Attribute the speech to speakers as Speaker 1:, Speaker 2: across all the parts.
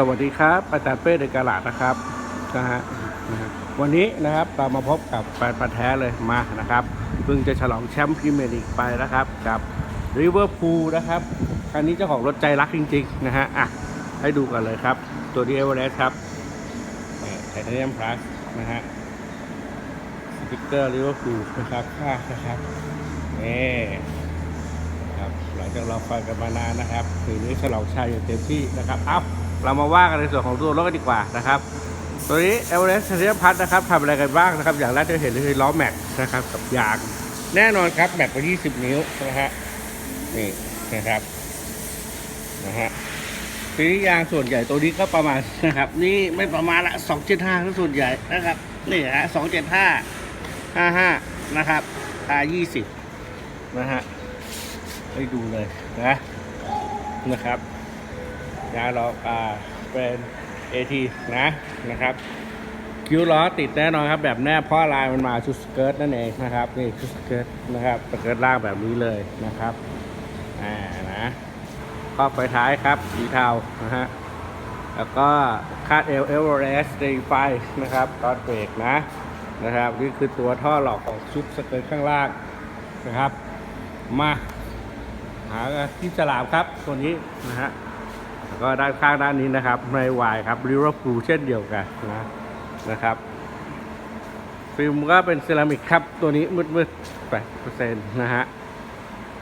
Speaker 1: สวัสดีครับอาจารย์เป้เดกาลาดนะครับนะฮะวันนี้นะครับเรามาพบกับแฟนพันธ์แท้เลยมานะครับเพิ่งจะฉลองแชมป์พรีเมียร์ลีกไปนะครับกับริเวอร์พูลนะครับครั้นี้เจ้าของรถใจรักจริงๆนะฮะอะให้ดูกันเลยครับ ตัวดีเอเวอเรสครับไทเทเนียมพลัสนะฮะสติ๊กเกอร์ริเวอร์พูลนะครับค่านะครับนี่ครับหลังจากเราคอยกันมานานนะครับคืนนี้ฉลองชัยอย่างเต็มที่นะครับอ้า เรามาว่ากันในส่วนของตัวรถกันดีกว่านะครับ ตัวนี้เอเวอเรสต์เทียพัทนะครับทำอะไรกันบ้างนะครับ อย่างแรกที่เห็นเลยคือล้อแม็กนะครับกับยางแน่นอนครับแม็กกว่า20นิ้วนะฮะนี่นะครับนะฮะทีนี้ยางส่วนใหญ่ตัวนี้ก็ประมาณนะครับ นี่ไม่ประมาณละ275ก็ส่วนใหญ่นะครับนี่ฮะ275 55นะครับ R20 นะฮะให้ดูเลยนะนะครับ ยางเราอ่าเป็น AT นะนะครับคิ้วล้อติดแน่นอนครับแบบแนบเพราะลายมันมาชุดสเกิร์ตนั่นเองนะครับนี่ชุดสเกิร์ตนะครับสเกิร์ตล่างแบบนี้เลยนะครับอ่านะครอบไฟท้ายครับสีเทานะฮะแล้วก็คาดเอลเอเวอเรสต์ไฟนะครับตอนเบรกนะนะครับนี่คือตัวท่อหลอกของชุดสเกิร์ตข้างล่างนะครับ มาหาที่ฉลามครับตัวนี้นะฮะ ก็ด้านข้างด้านนี้นะครับในวายครับริเวอร์พูลเช่นเดียวกันนะนะครับฟิล์มก็เป็นเซรามิกครับ ตัวนี้มืดๆแปดเปอร์เซ็นต์นะฮะ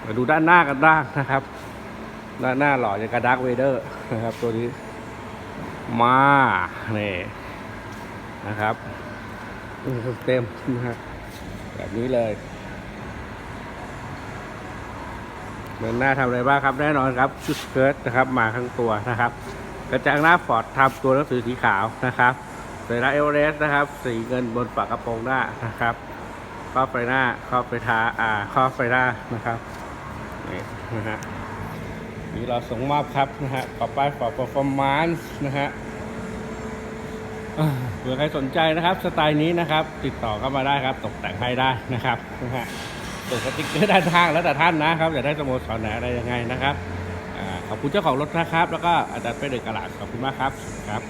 Speaker 1: มาดูด้านหน้ากันบ้างนะครับ ด้านหน้าหล่ออย่างกระดักเวเดอร์นะครับ ตัวนี้ มาเนี่ยนะครับ เต็มนะฮะแบบนี้เลย เดินหน้าทำอะไรบ้างครับแน่นอนครับชุดเกิร์ตนะครับมาทั้งตัวนะครับ กระจังหน้าฟอร์ดทำตัวหนังสือสีขาวนะครับเสยหน้าเอเวอเรสต์นะครับ สีเงินบนฝากระโปรงหน้านะครับครอบไฟหน้าครอบไฟท้าอ่าครอบไฟหน้านะครับนี่นะฮะนี่เราส่งมอบครับนะฮะต่อไปฟอร์ดเปอร์ฟอร์มานซ์นะฮะเผื่อใครสนใจนะครับ สไตล์นี้นะครับ ติดต่อเข้ามาได้ครับ ตกแต่งให้ได้นะครับนะฮะ ส่งสติ๊กเกอร์ด้านข้างแล้วแต่ท่านนะครับอยากได้สโมสรไหนอะไรยังไงนะครับอขอบคุณเจ้าของรถนะครับ แล้วก็อาจารย์เป็นเด็กกระหลาดขอบคุณมากครับครับ